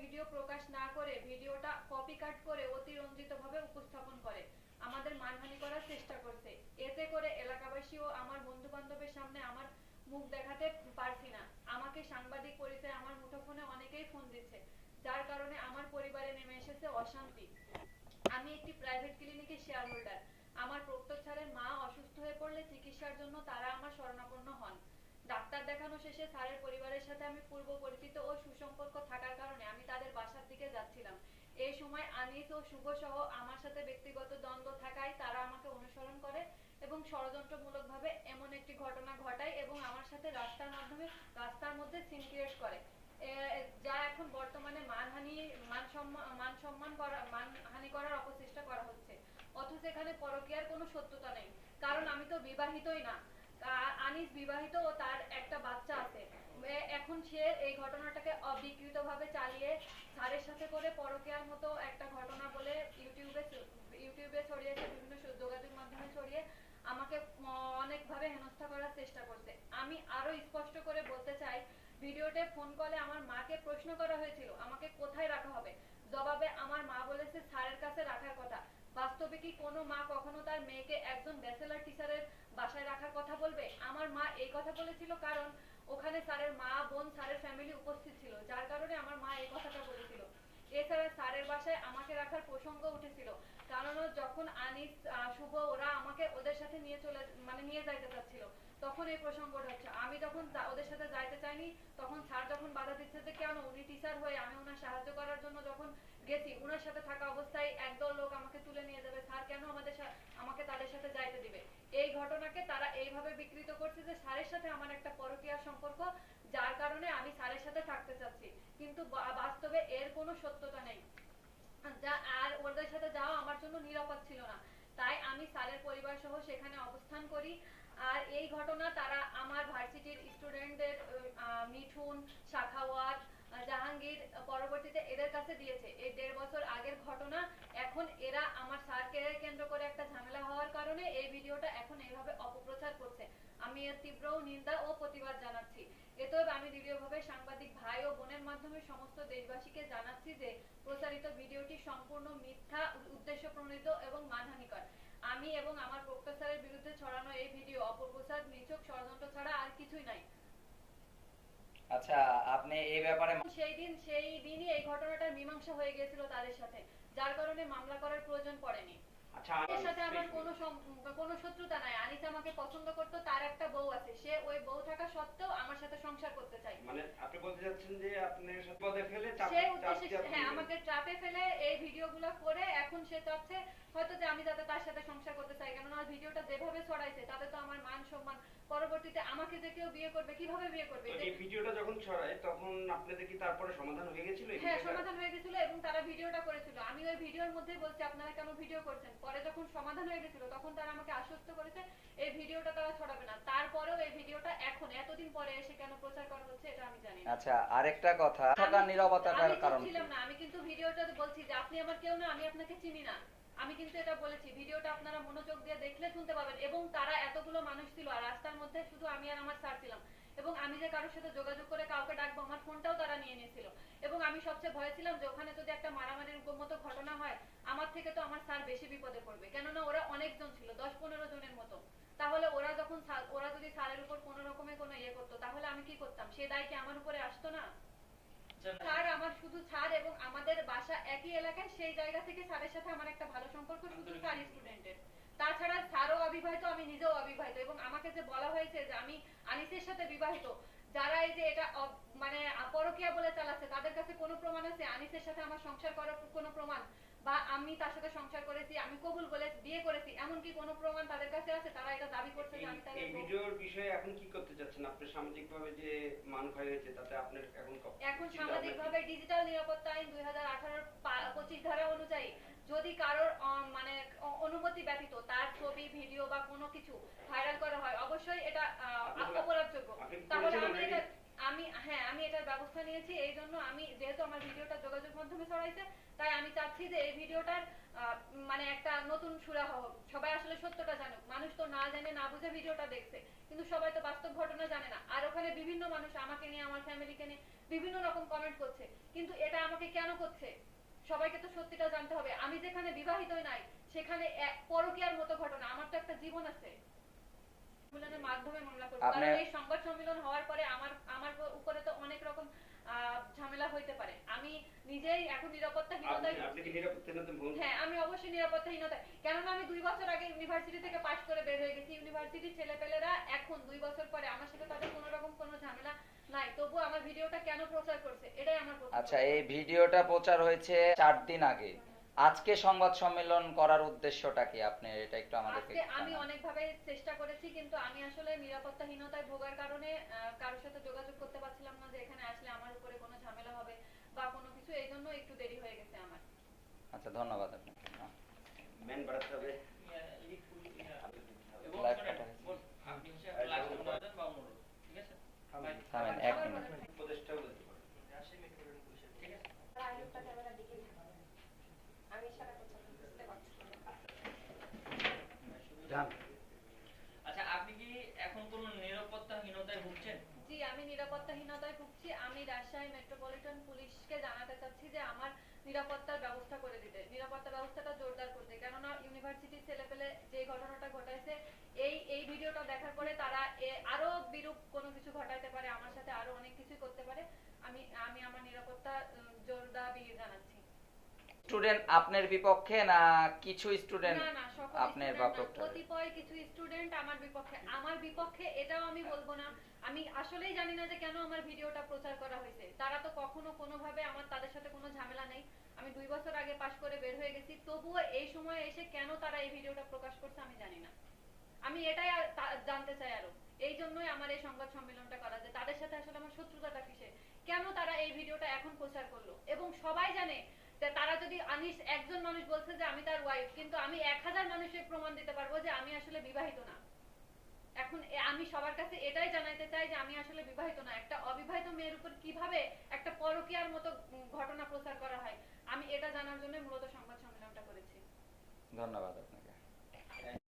Video প্রকাশ না করে ভিডিওটা কপি কাট করে অতিরঞ্জিতভাবে উপস্থাপন করে। আমাদের মানহানি করার চেষ্টা করছে। এতে করে এলাকাবাসী ও আমার বন্ধু বান্ধবের সামনে আমার মুখ দেখাতে পারছি না। আমাকে সাংবাদিক পরিচয় আমার মুঠোফোনে অনেকেই ফোন দিচ্ছে, যার কারণে আমার পরিবারে নেমে এসেছে অশান্তি। আমি একটি প্রাইভেট ক্লিনিকের শেয়ার হোল্ডার আমার প্রক্তক স্যারের মা অসুস্থ হয়ে পড়লে চিকিৎসার জন্য তারা আমার শরণাপন্ন হন। ডাক্তার দেখানো শেষে স্যারের পরিবারের সাথে আমি পূর্ব পরিচিত ও সুসম্পর্ক থাকার কারণে আমি তাদের বাসার দিকে যাচ্ছিলাম। এই সময় আনিস ও শুভ সহ আমার সাথে ব্যক্তিগত দ্বন্দ্ব থাকায় তারা আমাকে অনুসরণ করে এবং ষড়যন্ত্রমূলকভাবে এমন একটি ঘটনা ঘটায় এবং আমার সাথে রাস্তার মাধ্যমে, রাস্তার মধ্যে সিন ক্রিয়েট করে। যা এখন বর্তমানে মানহানি মান সম্মান মান সম্মান করা, মানহানি করার অপচেষ্টা করা হচ্ছে। অথচ এখানে পরকীয়ার কোনো সত্যতা নেই। কারণ আমি তো বিবাহিতই না। আনিস বিবাহিত ও তার একটা বাচ্চা আছে। এখন সে এই ঘটনাটাকে অবিকৃতভাবে চালিয়ে স্যারের সাথে করে পরকীয়ার মতো একটা ঘটনা বলে ইউটিউবে ইউটিউবে ছড়িয়েছে বিভিন্ন যোগাযোগ মাধ্যমে ছড়িয়ে আমাকে অনেকভাবে হেনস্থা করার চেষ্টা করছে। আমি আরও স্পষ্ট করে বলতে চাই, ভিডিওতে ফোন কলে আমার মাকে প্রশ্ন করা হয়েছিল, আমাকে কোথায় রাখা হবে? জবাবে আমার মা বলেছে, স্যারের কাছে রাখার কথা। বাস্তবে কি কোনো মা কখনো তার মেয়েকে একজন ব্যাচেলার টিচারের বাসায় রাখার কথা বলবে? আমার মা এই কথা বলেছিল কারণ ওখানে স্যারের মা, বোন, স্যারের ফ্যামিলি উপস্থিত ছিল। যার কারণে আমার মা এই কথাটা বলেছিল। এছাড়া স্যারের বাসায় আমাকে রাখার প্রসঙ্গ উঠেছিল। কারণ যখন আনিস শুভ ওরা আমাকে ওদের সাথে নিয়ে চলে মানে নিয়ে যাইতে চাচ্ছিল, তখন এই প্রসঙ্গটা হচ্ছে। আমি যখন ওদের সাথে যাইতে চাইনি, তখন স্যার যখন বাধা দিচ্ছে যে কেন উনি টিচার হয়ে আমি ওনার সাহায্য করার জন্য যখন গেছি ওনার সাথে থাকা অবস্থায় একদল লোক আমাকে তুলে নিয়ে যাবে স্যার কেন আমাদের সা- আমাকে তাদের সাথে যাইতে দিবে এই ঘটনাকে তারা এইভাবে বিকৃত করছে যে স্যারের সাথে আমার একটা পরকীয়া সম্পর্ক, যার কারণে আমি স্যারের সাথে থাকতে চাচ্ছি। কিন্তু বাস্তবে এর কোনো সত্যতা নেই। যা, আর ওদের সাথে যাওয়া আমার জন্য নিরাপদ ছিল না। তাই আমি স্যারের পরিবার সহ সেখানে অবস্থান করি। আর এই ঘটনা তারা আমার ভার্সিটির স্টুডেন্টদের মিঠুন, শাখাওয়াত, জাহাঙ্গীর পরবর্তীতে এদের কাছে দিয়েছে। এই দেড় বছর আগের ঘটনা, এখন এরা আমার স্যারকে কেন্দ্র করে একটা ঝামেলা কারণে এই ভিডিওটা এখন এইভাবে অপপ্রচার করছে। আমি এর তীব্র নিন্দা ও প্রতিবাদ জানাচ্ছি। এতএব আমি দৃঢ়ভাবে সাংবাদিক ভাই ও বোনের মাধ্যমে সমস্ত দেশবাসীকে জানাচ্ছি যে প্রচারিত ভিডিওটি সম্পূর্ণ মিথ্যা উদ্দেশ্য প্রণোদিত এবং মানহানিকর। আমি এবং আমার প্রফেসরের বিরুদ্ধে ছড়ানো এই ভিডিও অপপ্রচার নিচক ষড়যন্ত্র ছাড়া আর কিছুই নাই। আচ্ছা আপনি এই ব্যাপারে সেই দিন সেই দিনই এই ঘটনাটার মীমাংসা হয়ে গিয়েছিল তাদের সাথে যার কারণে মামলা করার প্রয়োজন পড়েনি। এর সাথে আমার কোনো কোনো শত্রুতা নাই। আনিস আমাকে পছন্দ করতো তার একটা বউ আছে। সে ওই বউ থাকা সত্ত্বেও আমার সাথে সংসার করতে চায়। মানে আপনি বলতে যাচ্ছেন যে আপনার সাথে পদে ফেলে সে উদ্দেশ্যে হ্যাঁ আমাকে ট্রাপে ফেলে এই ভিডিওগুলো করে এখন সে চাচ্ছে হয়তো যে আমি যাতে তার সাথে সংসার করতে চাই কেননা ভিডিওটা যেভাবে ছড়াইছে তাতে তো আমার মান সম্মান পরবর্তীতে আমাকে যে কেউ বিয়ে করবে কীভাবে বিয়ে করবে? এই ভিডিওটা যখন ছড়ায় তখন আপনাদের কি তারপরে সমাধান হয়ে এই হ্যাঁ সমাধান হয়ে গেছিল এবং তারা ভিডিওটা করেছিল। আমি ওই ভিডিওর মধ্যে বলছি আপনারা কেন ভিডিও করছেন? পরে যখন সমাধান হয়ে গেছিল তখন তারা আমাকে আশ্বস্ত করেছে এই ভিডিওটা তারা ছড়াবে না। তারপরেও এই ভিডিওটা এখন এতদিন পরে এসে কেন প্রচার করা হচ্ছে এটা আমি জানি না। আচ্ছা আরেকটা কথা থাকা আমি- নিরবতার কারণ ছিলাম না আমি কিন্তু ভিডিওটাতে বলছি যে আপনি আমার কেউ না আমি আপনাকে চিনি না। আমি কিন্তু এটা বলেছি, ভিডিওটা আপনারা মনোযোগ দিয়ে দেখলে শুনতে পাবেন। এবং তারা এতগুলো মানুষ ছিল, আর রাস্তার মধ্যে শুধু আমি আর আমার স্যার ছিলাম। এবং আমি যে কারোর সাথে যোগাযোগ করে কাউকে ডাকবো, আমার ফোনটাও তারা নিয়ে নিয়েছিল। এবং আমি সবচেয়ে ভয় ছিলাম যে ওখানে যদি একটা মারামারির মতো ঘটনা হয়, আমার থেকে তো আমার স্যার বেশি বিপদে পড়বে। কেননা ওরা অনেকজন ছিল, দশ পনেরো জনের মতো। তাহলে ওরা যখন ওরা যদি স্যারের উপর কোনো রকমের কোনো ইয়ে করতো, তাহলে আমি কি করতাম? সে দায় কি আমার উপরে আসতো না? স্যার, আমার শুধু স্যার এবং আমাদের বাসা একই এলাকায়, সেই জায়গা থেকে স্যারের সাথে আমার একটা ভালো সম্পর্ক, শুধু স্যার স্টুডেন্টের তাছাড়া স্যারও অবিবাহিত, আমি নিজেও অবিবাহিত এবং আমাকে যে বলা হয়েছে যে আমি আনিসের সাথে বিবাহিত, যারা এই যে এটা মানে পরকিয়া বলে চালাচ্ছে, তাদের কাছে কোনো প্রমাণ আছে? আনিসের সাথে আমার সংসার করার কোনো প্রমাণ? বা আমি তার সাথে সংসার করেছি আমি কবুল বলে বিয়ে করেছি এমন কি কোনো প্রমাণ তাদের কাছে আছে তারা এটা দাবি করছে যে আমি তাদের এই ভিডিওর বিষয়ে এখন কি করতে চাচ্ছেন আপনি? সামাজিক ভাবে যে মান ক্ষয় হয়েছে তাতে আপনার এখন এখন চিন্তা সামাজিক ভাবে ডিজিটাল নিরাপত্তা আইন দুই হাজার আঠারোর পঁচিশ ধারা অনুযায়ী যদি কারোর মানে অনুমতি ব্যতীত তার ছবি ভিডিও বা কোনো কিছু ভাইরাল করা হয় অবশ্যই এটা অপরাধযোগ্য। তাহলে আমি এটা আমি হ্যাঁ আমি এটার ব্যবস্থা নিয়েছি, এই জন্য আমি, যেহেতু আমার ভিডিওটা যোগাযোগ মাধ্যমে ছড়াইছে, তাই আমি চাচ্ছি যে এই ভিডিওটার মানে একটা নতুন সুরাহ হোক সবাই আসলে সত্যটা জানুক। মানুষ তো না জেনে, না বুঝে ভিডিওটা দেখছে, কিন্তু সবাই তো বাস্তব ঘটনা জানে না। আর ওখানে বিভিন্ন মানুষ আমাকে নিয়ে, আমার ফ্যামিলিকে নিয়ে বিভিন্ন রকম কমেন্ট করছে, কিন্তু এটা আমাকে কেন করছে? সবাইকে তো সত্যিটা জানতে হবে। আমি যেখানে বিবাহিতই নাই, সেখানে পরকীয়ার মতো ঘটনা, আমার তো একটা জীবন আছে। মাধ্যমে মামলা করব কারণ এই সংবাদ সম্মেলন হওয়ার পরে আমার আমার উপরে তো অনেক রকম ঝামেলা হইতে পারে। আমি নিজেই এখন নিরাপত্তাহীনতায় আপনি আপনি কি নিরাপত্তাহীনতা হ্যাঁ আমি অবশ্যই নিরাপত্তাহীনতা কেননা আমি দুই বছর আগে ইউনিভার্সিটি থেকে পাশ করে বের হয়ে গেছি। ইউনিভার্সিটির ছেলেপেলেরা এখন দুই বছর পরে আমার সাথে তাদের কোনো রকম কোনো ঝামেলা নাই। তবু আমার ভিডিওটা কেন প্রচার করছে? এটাই আমার প্রশ্ন। আচ্ছা এই ভিডিওটা প্রচার হয়েছে চার দিন আগে। আজকে সংবাদ সম্মেলন করার উদ্দেশ্যটা কি? আপনি এটা একটু আমাদেরকে আজকে আমি জানান। অনেকভাবে চেষ্টা করেছি কিন্তু আমি আসলে নিরাপত্তাহীনতায় ভোগার কারণে কারোর সাথে যোগাযোগ করতে পারছিলাম না যে এখানে আসলে আমার উপরে কোনো ঝামেলা হবে বা কোনো কিছু এই জন্য একটু দেরি হয়ে গেছে আমার। আচ্ছা ধন্যবাদ আপনাকে। ম্যান বাড়াতে হবে। আপনি হচ্ছে লাস্ট বা অনুরোধ, ঠিক আছে? থামেন। এক মিনিট বলেন ভাই। উপদেশটাও বলতে পারেন রাজশাহী মেট্রোপলিটন পুলিশের, ঠিক আছে? আরেকটা ক্যামেরা দিকে আমি ইশারা করছি আপনি বুঝতে পারছেন যান আচ্ছা আপনি কি এখন কোন নিরাপত্তাহীনতায় ভুগছেন? জি আমি নিরাপত্তাহীনতায় ভুগছি। আমি রাজশাহী মেট্রোপলিটন পুলিশকে জানাতে চাচ্ছি যে আমার নিরাপত্তার ব্যবস্থা করে দিতে। নিরাপত্তা ব্যবস্থাটা জোরদার করতে। কেননা ইউনিভার্সিটির ছেলেপেলে যে ঘটনাটা ঘটাইছে এই এই ভিডিওটা দেখার পরে তারা এ- আরও বিরূপ কোনো কিছু ঘটাইতে পারে আমার সাথে আরও অনেক কিছু করতে পারে আমি আমি আমার নিরাপত্তা উম, জোরদার জানাচ্ছি স্টুডেন্ট আপনার বিপক্ষে না কিছু স্টুডেন্ট আপনার student বা না, প্রক্টরের? কতিপয় কিছু স্টুডেন্ট আমার বিপক্ষে আমার বিপক্ষে এটাও আমি বলব না। আমি আসলেই জানি না যে কেন আমার ভিডিওটা প্রচার করা হয়েছে। তারা তো কখনো কোনোভাবে আমার তাদের সাথে কোনো ঝামেলা নেই। আমি দুই বছর আগে পাশ করে বের হয়ে গেছি। তবুও এই সময় এসে কেন তারা এই ভিডিওটা প্রকাশ করছে আমি জানি না। আমি এটাই জানতে চাই আরও। এই জন্যই আমার এই সংবাদ সম্মেলনটা করা যে তাদের সাথে আসলে আমার শত্রুতাটা কিসে কেন তারা এই ভিডিওটা এখন প্রচার করল? এবং সবাই জানে তারা যদি আনিস, একজন মানুষ বলছে যে আমি তার ওয়াইফ কিন্তু আমি এক হাজার মানুষের প্রমাণ দিতে পারব যে আমি আসলে বিবাহিত না। এখন আমি সবার কাছে এটাই জানাইতে চাই যে আমি আসলে বিবাহিত না। একটা অবিবাহিত মেয়ের উপর কীভাবে একটা পরকিয়ার মতো ঘটনা প্রচার করা হয়? আমি এটা জানার জন্য মূলত সংবাদ সম্মেলনটা করেছি। ধন্যবাদ আপনাকে।